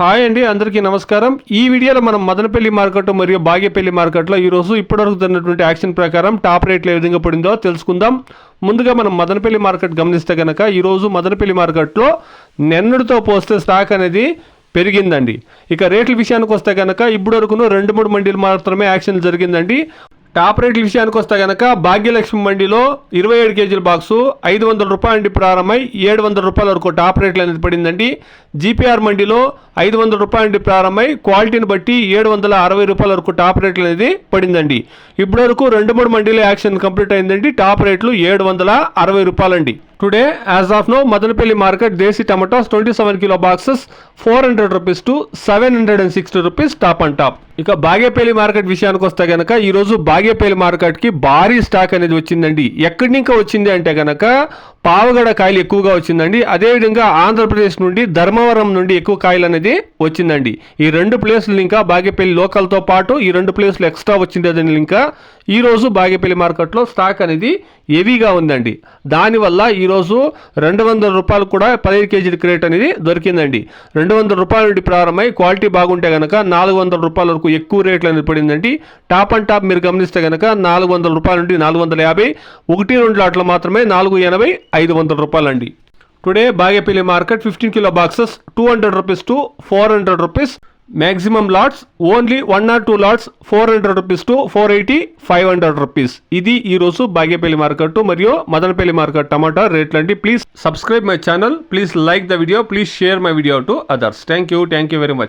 Hi అండి అందరికీ నమస్కారం. ఈ వీడియోలో మనం మదనపల్లి మార్కెట్ మరియు బాగేపల్లి మార్కెట్లో ఈరోజు ఇప్పటివరకు జరిగినటువంటి యాక్షన్ ప్రకారం టాప్ రేట్లు ఏ విధంగా పడిందో తెలుసుకుందాం. ముందుగా మనం మదనపల్లి మార్కెట్ గమనిస్తే కనుక ఈరోజు మదనపల్లి మార్కెట్లో నిన్నటితో పోస్తే స్టాక్ అనేది పెరిగిందండి. ఇక రేట్ల విషయానికి వస్తే కనుక ఇప్పటి వరకును రెండు మూడు మండీలు మాత్రమే యాక్షన్ జరిగిందండి. టాప్ రేట్ల విషయానికి వస్తే కనుక భాగ్యలక్ష్మి మండిలో ఇరవై ఏడు కేజీల బాక్సు ఐదు వందల రూపాయల నుండి ప్రారంభమై ఏడు వందల రూపాయల వరకు టాప్ రేట్లు అనేది పడిందండి. జీపీఆర్ మండిలో ఐదు వందల రూపాయల నుండి ప్రారంభమై క్వాలిటీని బట్టి ఏడు వందల అరవై రూపాయల వరకు టాప్ రేట్లు అనేది పడిందండి. ఇప్పటి వరకు రెండు మూడు మండీలో యాక్షన్ కంప్లీట్ అయిందండి. టాప్ రేట్లు ఏడు వందల అరవై రూపాయలండి. Today as of now Madanapalle market desi tomatoes twenty seven kilo boxes four hundred rupees to seven hundred and sixty rupees top and top ఇక బాగేపల్లి మార్కెట్ విషయానికి వస్తే కనుక ఈరోజు బాగేపల్లి మార్కెట్కి భారీ స్టాక్ అనేది వచ్చిందండి. ఎక్కడి నుంచి వచ్చింది అంటే కనుక పావగడ కాయలు ఎక్కువగా వచ్చిందండి. అదేవిధంగా ఆంధ్రప్రదేశ్ నుండి ధర్మవరం నుండి ఎక్కువ కాయలు అనేది వచ్చిందండి. ఈ రెండు ప్లేసులు ఇంకా బాగేపల్లి లోకల్తో పాటు ఈ రెండు ప్లేసులు ఎక్స్ట్రా వచ్చింది ఇంకా. ఈరోజు బాగేపల్లి మార్కెట్లో స్టాక్ అనేది హెవీగా ఉందండి. దానివల్ల ఈరోజు రెండు వందల రూపాయలు కూడా పదిహేను కేజీల క్రేట్ అనేది దొరికిందండి. రెండు వందల రూపాయల నుండి ప్రారంభమై క్వాలిటీ బాగుంటే కనుక నాలుగు వందల రూపాయల వరకు ఎక్కువ రేట్లు అనేది పడిందండి. టాప్ అండ్ టాప్ మీరు గమనిస్తే కనుక నాలుగు వందల రూపాయల నుండి నాలుగు వందల యాభై ఒకటి రెండు లాట్లు మాత్రమే నాలుగు ఎనభై ఐదు వందల రూపాయలండి. Today Bagepalli market fifteen kilo boxes two hundred rupees to four hundred rupees maximum lots only one not two lots four hundred rupees to four eighty five hundred rupees ఇది ఈరోజు బాగేపల్లి మార్కెట్ మరియు మదనపల్లి మార్కెట్ టమాటా రేట్లు అండి please subscribe my channel please like the video please share my video to others thank you thank you very much